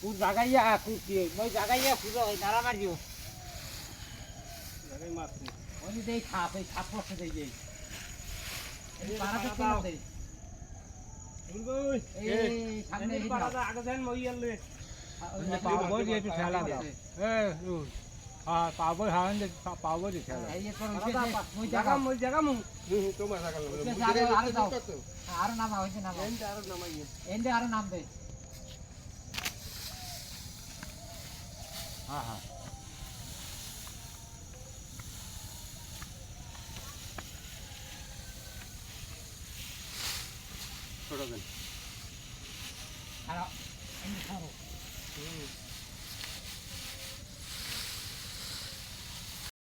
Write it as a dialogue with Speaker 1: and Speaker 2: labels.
Speaker 1: তুই জাগাইয়া তুই কি মই জাগাইয়া ফুলো ওই নারা মারিও ওই দেই খাপ এই খাপ পড়ছে দেই দেই। এই পারাতে কেন দেই এই সামনে এই
Speaker 2: পাবই দিয়ে একটু ঠেলা দাও। এ হ্যাঁ হাওয়ান দে পাবই দিয়ে ঠেলা
Speaker 1: এই যে হইছে মই জাগা মই জাগা মু আরও আরও দাও। আরও নামা হইছে নামা। এন্ডে আরও নাম দে হ্যাঁ হ্যাঁ। খারাপ এন্ডে খারাপ